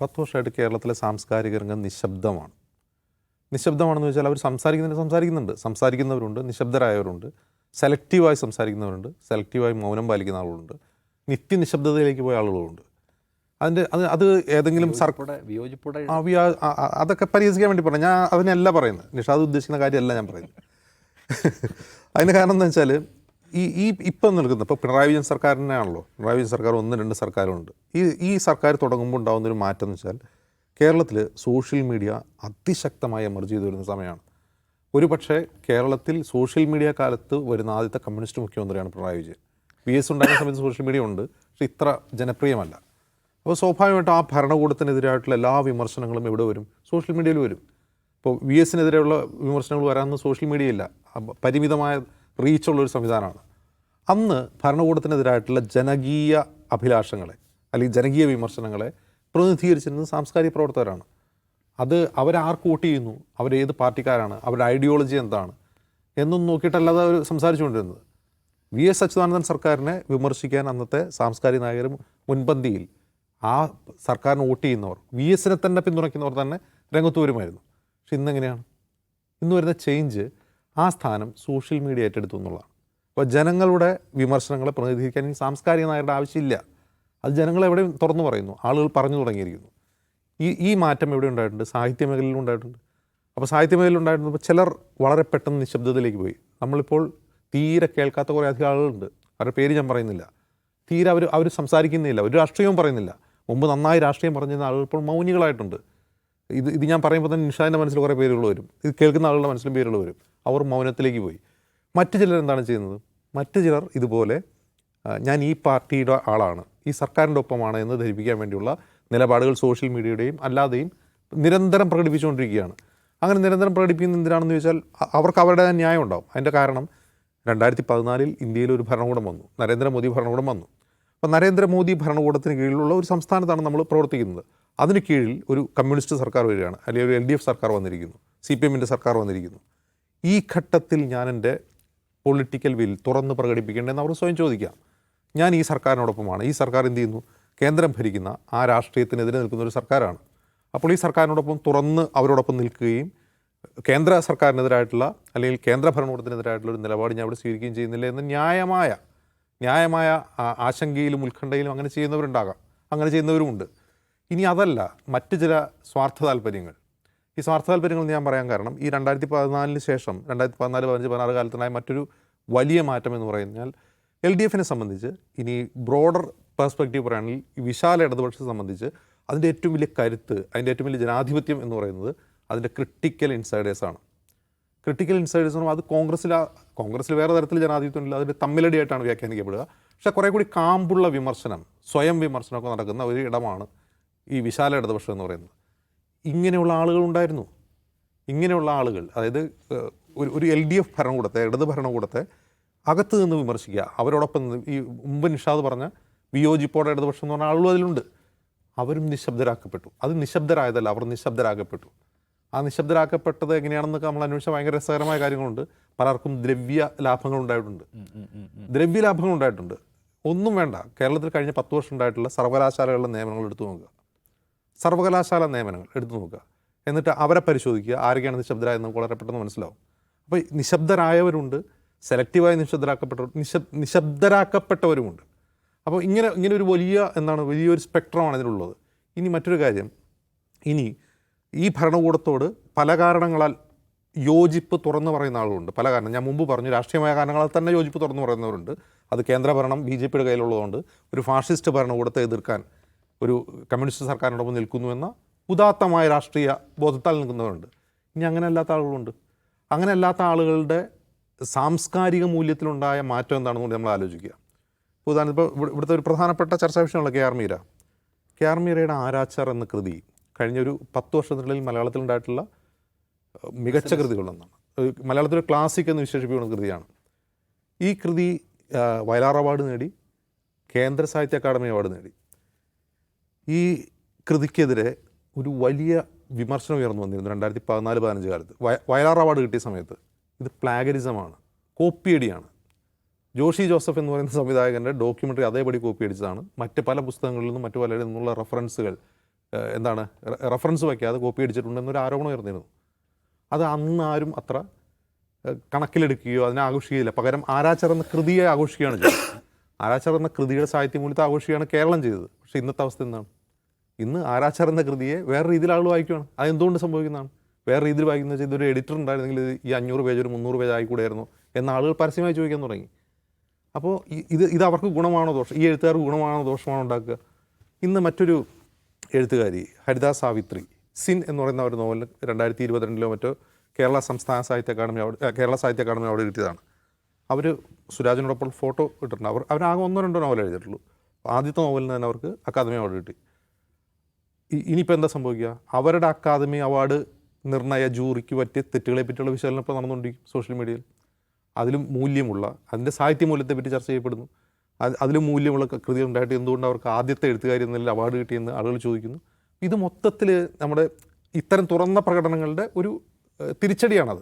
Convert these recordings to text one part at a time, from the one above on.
പത്ത് വർഷമായിട്ട് കേരളത്തിലെ സാംസ്കാരിക രംഗം നിശബ്ദമാണ്. നിശബ്ദമാണെന്ന് വെച്ചാൽ അവർ സംസാരിക്കുന്നതിന് സംസാരിക്കുന്നുണ്ട്. സംസാരിക്കുന്നവരുണ്ട് നിശബ്ദരായവരുണ്ട്. സെലക്റ്റീവായി സംസാരിക്കുന്നവരുണ്ട്. സെലക്റ്റീവായി മൗനം പാലിക്കുന്ന ആളുകളുണ്ട്. നിത്യ നിശബ്ദതയിലേക്ക് പോയ ആളുകളുണ്ട്. അതിന്റെ അത് അത് ഏതെങ്കിലും സർ വിയോജിപ്പോടെ വിയോജിപ്പോടെ ആ, വി- ആ- ആ- ആ- അതൊക്കെ പരിഹസിക്കാൻ വേണ്ടി പറഞ്ഞു ഞാൻ അതിനല്ല പറയുന്നത്. നിഷാദ് ഉദ്ദേശിക്കുന്ന കാര്യമല്ല ഞാൻ പറയുന്നത്. അതിന് കാരണം എന്താ വെച്ചാൽ ഈ ഈ ഇപ്പം നിൽക്കുന്ന ഇപ്പോൾ പിണറായി വിജയൻ സർക്കാരിനാണല്ലോ. പിണറായി വിജയൻ സർക്കാർ ഒന്ന് രണ്ട് സർക്കാരുണ്ട്. ഈ ഈ സർക്കാർ തുടങ്ങുമ്പോൾ ഉണ്ടാകുന്നൊരു മാറ്റം എന്ന് വെച്ചാൽ കേരളത്തിൽ സോഷ്യൽ മീഡിയ അതിശക്തമായി എമർജ് ചെയ്തു വരുന്ന സമയമാണ്. ഒരു പക്ഷേ കേരളത്തിൽ സോഷ്യൽ മീഡിയ കാലത്ത് വരുന്ന ആദ്യത്തെ കമ്മ്യൂണിസ്റ്റ് മുഖ്യമന്ത്രിയാണ് പിണറായി വിജയൻ. വി എസ് ഉണ്ടായിരുന്ന സമയത്ത് സോഷ്യൽ മീഡിയ ഉണ്ട് പക്ഷെ ഇത്ര ജനപ്രിയമല്ല. അപ്പോൾ സ്വാഭാവികമായിട്ടും ആ ഭരണകൂടത്തിനെതിരായിട്ടുള്ള എല്ലാ വിമർശനങ്ങളും എവിടെ വരും? സോഷ്യൽ മീഡിയയിൽ വരും. ഇപ്പോൾ വി എസിനെതിരെയുള്ള വിമർശനങ്ങൾ വരാമെന്ന് സോഷ്യൽ മീഡിയ ഇല്ല. പരിമിതമായ റീച്ചുള്ള ഒരു സംവിധാനമാണ്. അന്ന് ഭരണകൂടത്തിനെതിരായിട്ടുള്ള ജനകീയ അഭിലാഷങ്ങളെ അല്ലെങ്കിൽ ജനകീയ വിമർശനങ്ങളെ പ്രതിനിധീകരിച്ചിരുന്നത് സാംസ്കാരിക പ്രവർത്തകരാണ്. അത് അവരാർക്ക് വോട്ട് ചെയ്യുന്നു അവരേത് പാർട്ടിക്കാരാണ് അവരുടെ ഐഡിയോളജി എന്താണ് എന്നും നോക്കിയിട്ടല്ലാതെ അവർ സംസാരിച്ചുകൊണ്ടിരുന്നത്. വി എസ് അച്യുതാനന്ദൻ സർക്കാരിനെ വിമർശിക്കാൻ അന്നത്തെ സാംസ്കാരിക നായകർ മുൻപന്തിയിൽ ആ സർക്കാരിന് വോട്ട് ചെയ്യുന്നവർ വി എസിനെ തന്നെ പിന്തുണയ്ക്കുന്നവർ തന്നെ രംഗത്ത് വരുമായിരുന്നു. പക്ഷെ ഇന്നെങ്ങനെയാണ്? ഇന്ന് വരുന്ന ചേഞ്ച് ആ സ്ഥാനം സോഷ്യൽ മീഡിയ ഏറ്റെടുത്തു എന്നുള്ളതാണ്. അപ്പോൾ ജനങ്ങളുടെ വിമർശനങ്ങളെ പ്രതിനിധീകരിക്കാൻ സാംസ്കാരിക നായരുടെ ആവശ്യമില്ല. അത് ജനങ്ങൾ എവിടെയും തുറന്നു പറയുന്നു. ആളുകൾ പറഞ്ഞു തുടങ്ങിയിരിക്കുന്നു. ഈ ഈ മാറ്റം എവിടെ ഉണ്ടായിട്ടുണ്ട്? സാഹിത്യ മേഖലയിലും ഉണ്ടായിട്ടുണ്ട്. അപ്പോൾ സാഹിത്യ മേഖലയിൽ ഉണ്ടായിരുന്നപ്പോൾ ചിലർ വളരെ പെട്ടെന്ന് നിശബ്ദതയിലേക്ക് പോയി. നമ്മളിപ്പോൾ തീരെ കേൾക്കാത്ത കുറേ അധികം ആളുകളുണ്ട്. അവരുടെ പേര് ഞാൻ പറയുന്നില്ല. തീരെ അവർ അവർ സംസാരിക്കുന്നില്ല. ഒരു രാഷ്ട്രീയവും പറയുന്നില്ല. മുമ്പ് നന്നായി രാഷ്ട്രീയം പറഞ്ഞിരുന്ന ആളുകൾ ഇപ്പോൾ മൗനികളായിട്ടുണ്ട്. ഇത് ഇത് ഞാൻ പറയുമ്പോൾ തന്നെ നിഷാദിന്റെ മനസ്സിൽ കുറേ പേരുകൾ വരും. ഇത് കേൾക്കുന്ന ആളുകളുടെ മനസ്സിലും പേരുകൾ വരും. അവർ മൗനത്തിലേക്ക് പോയി. മറ്റു ചിലർ എന്താണ് ചെയ്യുന്നത്? മറ്റു ചിലർ ഇതുപോലെ ഞാൻ ഈ പാർട്ടിയുടെ ആളാണ് ഈ സർക്കാരിന്റെ ഒപ്പമാണ് എന്ന് ധരിപ്പിക്കാൻ വേണ്ടിയുള്ള നിലപാടുകൾ സോഷ്യൽ മീഡിയയുടെയും അല്ലാതെയും നിരന്തരം പ്രകടിപ്പിച്ചുകൊണ്ടിരിക്കുകയാണ്. അങ്ങനെ നിരന്തരം പ്രകടിപ്പിക്കുന്ന എന്തിനാണെന്ന് ചോദിച്ചാൽ അവർക്ക് അവരുടെ ന്യായം ഉണ്ടാവും. അതിന്റെ കാരണം രണ്ടായിരത്തി പതിനാലിൽ ഇന്ത്യയിൽ ഒരു ഭരണകൂടം വന്നു. നരേന്ദ്രമോദി ഭരണകൂടം വന്നു. അപ്പോൾ നരേന്ദ്രമോദി ഭരണകൂടത്തിന് കീഴിലുള്ള ഒരു സംസ്ഥാനത്താണ് നമ്മൾ പ്രവർത്തിക്കുന്നത്. അതിന് കീഴിൽ ഒരു കമ്മ്യൂണിസ്റ്റ് സർക്കാർ വരികയാണ്. അല്ലെങ്കിൽ ഒരു എൽ ഡി എഫ് സർക്കാർ വന്നിരിക്കുന്നു. സി പി എമ്മിന്റെ സർക്കാർ വന്നിരിക്കുന്നു. ഈ ഘട്ടത്തിൽ ഞാൻ എന്റെ പൊളിറ്റിക്കൽ വിൽ തുറന്ന് പ്രകടിപ്പിക്കേണ്ടതെന്ന് അവർ സ്വയം ചോദിക്കാം ഞാൻ ഈ സർക്കാരിനോടൊപ്പമാണ്. ഈ സർക്കാർ എന്ത് ചെയ്യുന്നു? കേന്ദ്രം ഭരിക്കുന്ന ആ രാഷ്ട്രീയത്തിനെതിരെ നിൽക്കുന്ന ഒരു സർക്കാരാണ്. അപ്പോൾ ഈ സർക്കാരിനോടൊപ്പം തുറന്ന് അവരോടൊപ്പം നിൽക്കുകയും കേന്ദ്ര സർക്കാരിനെതിരായിട്ടുള്ള അല്ലെങ്കിൽ കേന്ദ്ര ഭരണകൂടത്തിനെതിരായിട്ടുള്ള ഒരു നിലപാട് ഞാൻ അവിടെ സ്വീകരിക്കുകയും ചെയ്യുന്നില്ല എന്ന് ന്യായമായ ന്യായമായ ആശങ്കയിലും ഉത്കണ്ഠയിലും അങ്ങനെ ചെയ്യുന്നവരുണ്ടാകാം. അങ്ങനെ ചെയ്യുന്നവരുമുണ്ട്. ഇനി അതല്ല മറ്റ് ചില സ്വാർത്ഥ താല്പര്യങ്ങൾ. ഈ സ്വാർത്ഥ താല്പര്യങ്ങൾ ഞാൻ പറയാൻ കാരണം ഈ രണ്ടായിരത്തി പതിനാലിന് ശേഷം രണ്ടായിരത്തി പതിനാല് പതിനഞ്ച് പതിനാറ് കാലത്തിനായ മറ്റൊരു വലിയ മാറ്റം എന്ന് പറഞ്ഞാൽ എൽ ഡി എഫിനെ സംബന്ധിച്ച് ഇനി ബ്രോഡർ പെർസ്പെക്റ്റീവ് പറയുകയാണെങ്കിൽ വിശാല ഇടതുപക്ഷത്തെ സംബന്ധിച്ച് അതിന്റെ ഏറ്റവും വലിയ കരുത്ത് അതിന്റെ ഏറ്റവും വലിയ ജനാധിപത്യം എന്ന് പറയുന്നത് അതിന്റെ ക്രിട്ടിക്കൽ ഇൻസൈഡേഴ്സാണ് ക്രിട്ടിക്കൽ ഇൻസൈഡേഴ്സ് എന്ന് അത് കോൺഗ്രസ്സിൽ കോൺഗ്രസ്സിൽ വേറെ തരത്തിൽ ജനാധിപത്യം ഇല്ല അതിന്റെ തമ്മിലടിയായിട്ടാണ് വ്യാഖ്യാനിക്കപ്പെടുക. പക്ഷേ കുറേ കൂടി കാമ്പുള്ള വിമർശനം സ്വയം വിമർശനമൊക്കെ നടക്കുന്ന ഒരു ഇടമാണ് ഈ വിശാല ഇടതുപക്ഷം എന്ന് പറയുന്നത്. ഇങ്ങനെയുള്ള ആളുകൾ ഉണ്ടായിരുന്നു. ഇങ്ങനെയുള്ള ആളുകൾ അതായത് ഒരു ഒരു എൽ ഡി എഫ് ഭരണകൂടത്തെ ഇടത് ഭരണകൂടത്തെ അകത്ത് നിന്ന് വിമർശിക്കുക. അവരോടൊപ്പം നിന്ന് ഈ മുമ്പ് നിഷാദ് പറഞ്ഞ വിയോജിപ്പോടെ ഇടതുപക്ഷം എന്ന് പറഞ്ഞ ആളുകളും അതിലുണ്ട്. അവരും നിശബ്ദരാക്കപ്പെട്ടു. അത് നിശബ്ദരായതല്ല അവർ നിശബ്ദരാക്കപ്പെട്ടു. ആ നിശബ്ദരാക്കപ്പെട്ടത് എങ്ങനെയാണെന്നൊക്കെ നമ്മൾ അന്വേഷിച്ച ഭയങ്കര രസകരമായ കാര്യങ്ങളുണ്ട്. പലർക്കും ദ്രവ്യ ലാഭങ്ങൾ ഉണ്ടായിട്ടുണ്ട്. ദ്രവ്യ ലാഭങ്ങൾ ഉണ്ടായിട്ടുണ്ട്. ഒന്നും വേണ്ട. കേരളത്തിൽ കഴിഞ്ഞ പത്ത് വർഷം ഉണ്ടായിട്ടുള്ള സർവകലാശാലകളുടെ നിയമനങ്ങൾ എടുത്തു നോക്കുക. സർവകലാശാല നിയമനങ്ങൾ എടുത്തു നോക്കുക. എന്നിട്ട് അവരെ പരിശോധിക്കുക. ആരൊക്കെയാണ് നിശബ്ദരായെന്ന് നമുക്ക് വളരെ പെട്ടെന്ന് മനസ്സിലാവും. അപ്പോൾ നിശബ്ദരായവരുണ്ട് സെലക്റ്റീവായി നിശബ്ദരാക്കപ്പെട്ടവർ നിശബ് നിശബ്ദരാക്കപ്പെട്ടവരുമുണ്ട്. അപ്പോൾ ഇങ്ങനെ ഇങ്ങനെ ഒരു വലിയ എന്താണ് വലിയൊരു സ്പെക്ട്രമാണ് ഇതിലുള്ളത്. ഇനി മറ്റൊരു കാര്യം. ഇനി ഈ ഭരണകൂടത്തോട് പല കാരണങ്ങളാൽ യോജിപ്പ് തുറന്നു പറയുന്ന ആളുകളുണ്ട്. പല കാരണം. ഞാൻ മുമ്പ് പറഞ്ഞു രാഷ്ട്രീയമായ കാരണങ്ങളാൽ തന്നെ യോജിപ്പ് തുറന്നു പറയുന്നവരുണ്ട്. അത് കേന്ദ്രഭരണം ബി ജെ പിയുടെ കയ്യിലുള്ളതുകൊണ്ട് ഒരു ഫാഷിസ്റ്റ് ഭരണകൂടത്തെ എതിർക്കാൻ ഒരു കമ്മ്യൂണിസ്റ്റ് സർക്കാരിനോടൊപ്പം നിൽക്കുന്നുവെന്ന ഉദാത്തമായ രാഷ്ട്രീയ ബോധത്താൽ നിൽക്കുന്നവരുണ്ട്. ഇനി അങ്ങനെ അല്ലാത്ത ആളുകളുണ്ട്. അങ്ങനെ അല്ലാത്ത ആളുകളുടെ സാംസ്കാരിക മൂല്യത്തിലുണ്ടായ മാറ്റം എന്താണെന്ന് കൂടി നമ്മൾ ആലോചിക്കുക. ഇപ്പോൾ ഉദാഹരണം ഇപ്പോൾ ഇവിടുത്തെ ഒരു പ്രധാനപ്പെട്ട ചർച്ചാ വിഷയമുള്ള K R Meera. K R മീരയുടെ ആരാച്ചാർ എന്ന കൃതി കഴിഞ്ഞ ഒരു പത്ത് വർഷത്തിനുള്ളിൽ മലയാളത്തിൽ ഉണ്ടായിട്ടുള്ള മികച്ച കൃതികളൊന്നാണ് മലയാളത്തിലെ ക്ലാസിക് എന്ന് വിശേഷിപ്പിക്കുന്ന കൃതിയാണ്. ഈ കൃതി വയലാർ അവാർഡ് നേടി കേന്ദ്ര സാഹിത്യ അക്കാദമി അവാർഡ് നേടി. ഈ കൃതിക്കെതിരെ ഒരു വലിയ വിമർശനം ഉയർന്നു വന്നിരുന്നു രണ്ടായിരത്തി പതിനാല് പതിനഞ്ച് കാലത്ത്. വയ- വയലാർ അവാർഡ് കിട്ടിയ സമയത്ത്. ഇത് പ്ലാഗരിസമാണ്. കോപ്പിയടിയാണ്. ജോഷി ജോസഫ് എന്ന് പറയുന്ന സംവിധായകന്റെ ഡോക്യുമെന്ററി അതേപടി കോപ്പി അടിച്ചതാണ്. മറ്റ് പല പുസ്തകങ്ങളിൽ നിന്നും മറ്റു പലരിൽ നിന്നുള്ള റെഫറൻസുകൾ എന്താണ് റഫറൻസ് വയ്ക്കാതെ കോപ്പി അടിച്ചിട്ടുണ്ടെന്നൊരു ആരോപണം ഉയർന്നിരുന്നു. അത് അന്ന് ആരും അത്ര കണക്കിലെടുക്കുകയോ അതിനെ ആഘോഷിക്കുകയില്ല. പകരം ആരാച്ചർ എന്ന കൃതിയെ ആഘോഷിക്കുകയാണ് ചെയ്തത്. ആരാച്ചർ എന്ന കൃതിയുടെ സാഹിത്യമൂല്യത്തെ ആഘോഷിക്കുകയാണ് കേരളം ചെയ്തത്. പക്ഷേ ഇന്നത്തെ അവസ്ഥ എന്താണ്? ഇന്ന് ആരാച്ചാർ എന്ന കൃതിയെ വേറെ രീതിയിൽ വായിക്കുകയാണ് അതെന്തുകൊണ്ട് സംഭവിക്കുന്നതാണ്? വേറെ രീതിയിൽ വായിക്കുന്ന വെച്ചാൽ ഇതൊരു എഡിറ്റർ ഉണ്ടായിരുന്നെങ്കിൽ ഈ അഞ്ഞൂറ് പേജ് ഒരു മുന്നൂറ് പേജ് ആയിക്കൂടായിരുന്നു എന്ന ആളുകൾ പരസ്യമായി ചോദിക്കാൻ തുടങ്ങി. അപ്പോൾ ഇത് ഇത് അവർക്ക് ഗുണമാണോ ദോഷം? ഈ എഴുത്തുകാർക്ക് ഗുണമാണോ ദോഷമാണോ ഉണ്ടാക്കുക? ഇന്ന് മറ്റൊരു എഴുത്തുകാരി ഹരിദാ സാവിത്രി സിൻ എന്ന് പറയുന്ന ഒരു നോവൽ രണ്ടായിരത്തി ഇരുപത്തിരണ്ടിലോ മറ്റോ കേരള സംസ്ഥാന സാഹിത്യ അക്കാദമി അവിടെ കേരള സാഹിത്യ അക്കാദമി അവിടെ കിട്ടിയതാണ് അവർ സുരാജിനോടൊപ്പം ഫോട്ടോ ഇട്ടിട്ടുണ്ട്. അവർ ആകെ ഒന്നോ രണ്ടോ നോവൽ എഴുതിയിട്ടുള്ളൂ. ആദ്യത്തെ നോവലിന് തന്നെ അവർക്ക് അക്കാദമി അവാർഡ് കിട്ടി. ഇനിയിപ്പോൾ എന്താ സംഭവിക്കുക? അവരുടെ അക്കാദമി അവാർഡ് നിർണയ ജൂറിക്ക് പറ്റിയ തെറ്റുകളെ പറ്റിയുള്ള വിശകലനം ഇപ്പോൾ നടന്നുകൊണ്ടിരിക്കും സോഷ്യൽ മീഡിയയിൽ. അതിലും മൂല്യമുള്ള അതിന്റെ സാഹിത്യ മൂല്യത്തെ പറ്റി ചർച്ച ചെയ്യപ്പെടുന്നു. അത് അതിലും മൂല്യമുള്ള കൃതി ഉണ്ടായിട്ട് എന്തുകൊണ്ട് അവർക്ക് ആദ്യത്തെ എഴുത്തുകാരി എന്നതിൽ അവാർഡ് കിട്ടിയെന്ന് ആളുകൾ ചോദിക്കുന്നു. ഇത് മൊത്തത്തിൽ നമ്മുടെ ഇത്തരം തുറന്ന പ്രകടനങ്ങളുടെ ഒരു തിരിച്ചടിയാണത്.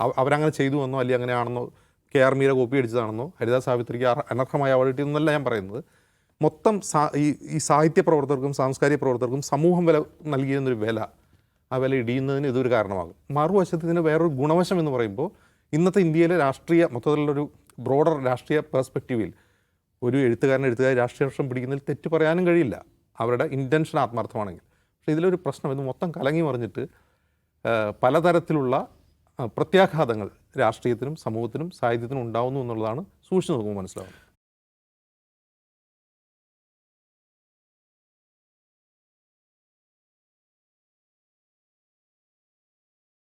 അവ- അവരങ്ങനെ ചെയ്തു എന്നോ അല്ലെങ്കിൽ അങ്ങനെയാണെന്നോ കെ ആർ മീര കോപ്പി അടിച്ചതാണെന്നോ ഹരിദാസ് സാവിത്രിക്ക് അനർഹമായ അവാർഡ് കിട്ടിയെന്നല്ല ഞാൻ പറയുന്നത്. മൊത്തം ഈ ഈ സാഹിത്യ പ്രവർത്തകർക്കും സാംസ്കാരിക പ്രവർത്തകർക്കും സമൂഹം വില നൽകിയിരുന്നൊരു വില ആ വില ഇടിയുന്നതിന് ഇതൊരു കാരണമാകും. മറുവശത്ത് ഇതിന് വേറൊരു ഗുണവശം എന്ന് പറയുമ്പോൾ ഇന്നത്തെ ഇന്ത്യയിലെ രാഷ്ട്രീയ മൊത്തത്തിലുള്ളൊരു ബ്രോഡർ രാഷ്ട്രീയ പെർസ്പെക്റ്റീവിൽ ഒരു എഴുത്തുകാരൻ എഴുത്തുകാർ രാഷ്ട്രീയ വർഷം പിടിക്കുന്നതിൽ തെറ്റ് പറയാനും കഴിയില്ല. അവരുടെ ഇന്റൻഷൻ ആത്മാർത്ഥമാണെങ്കിൽ. പക്ഷേ ഇതിലൊരു പ്രശ്നം ഇത് മൊത്തം കലങ്ങി മറിഞ്ഞിട്ട് പലതരത്തിലുള്ള പ്രത്യാഘാതങ്ങൾ രാഷ്ട്രീയത്തിനും സമൂഹത്തിനും സാഹിത്യത്തിനും ഉണ്ടാവുന്നു എന്നുള്ളതാണ് സൂക്ഷിച്ചു നോക്കുമ്പോൾ മനസ്സിലാവുന്നത്.